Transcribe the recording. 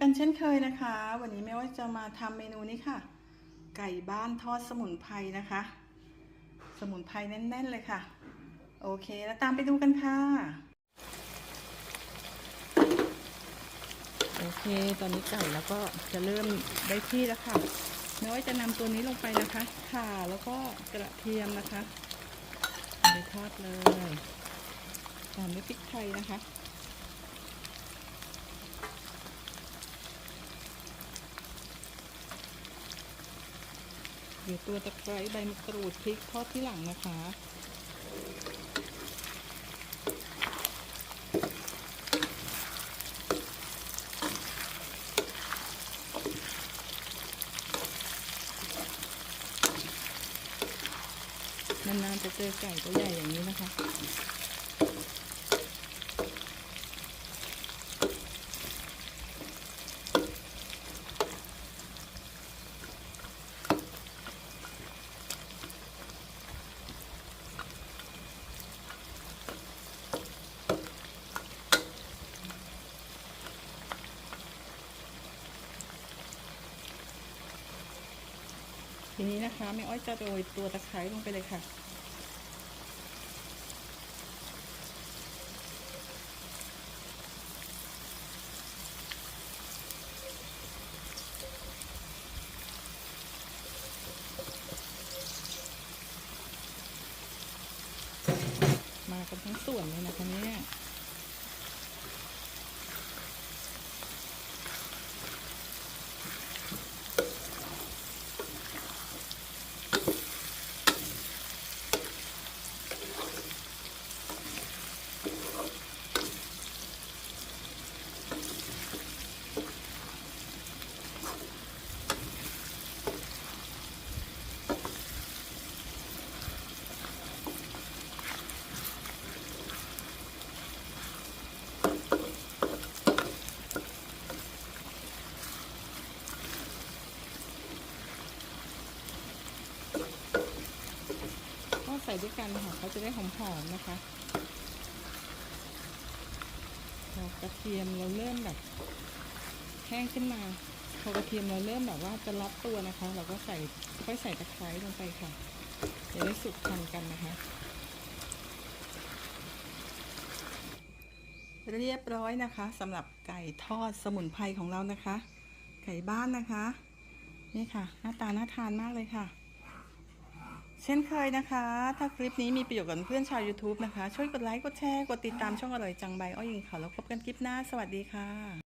กันเช่นเคยนะคะ วันนี้แม่ว่าจะมาทำเมนูนี้ค่ะ ไก่บ้านทอดสมุนไพรนะคะ สมุนไพรแน่น ๆ เลยค่ะ โอเคแล้วตามไปดูกันค่ะ โอเค ตอนนี้ไก่แล้วก็จะเริ่มได้ที่แล้วค่ะแม่ว่าจะนำตัวนี้ลงไปนะคะข่าแล้วก็กระเทียมนะคะไปทอดเลยตามด้วยพริกไทยนะคะ เดี๋ยวตัวตะไคร้ใบมะกรูดพริกทอดที่หลังนะคะนานๆจะเจอไก่ตัวใหญ่อย่างนี้นะคะ ทีนี้นะคะแม่อ้อยจะโรยตัวตะไคร้ลงไปเลยค่ะ มากันทั้งส่วนเลยนะคะเนี่ย ด้วยกันค่ะเขาจะได้หอมๆนะคะพอกระเทียมเราเริ่มแบบแห้งขึ้นมาพอกระเทียมเราเริ่มแบบว่าจะรับตัวนะคะ เราก็ใส่ค่อยใส่ตะไคร้ลงไปค่ะจะได้สุกทันกันนะคะ เรียบร้อยนะคะสำหรับไก่ทอดสมุนไพรของเรานะคะ ไก่บ้านนะคะ นี่ค่ะ หน้าตาน่าทานมากเลยค่ะ เช่นเคยนะคะ ถ้าคลิปนี้มีประโยชน์กับเพื่อนชาว YouTube นะคะ ช่วยกดไลค์ กดแชร์ กดติดตามช่องอร่อยจังใบอ้อยยิงเขาแล้วพบกันคลิปหน้า สวัสดีค่ะ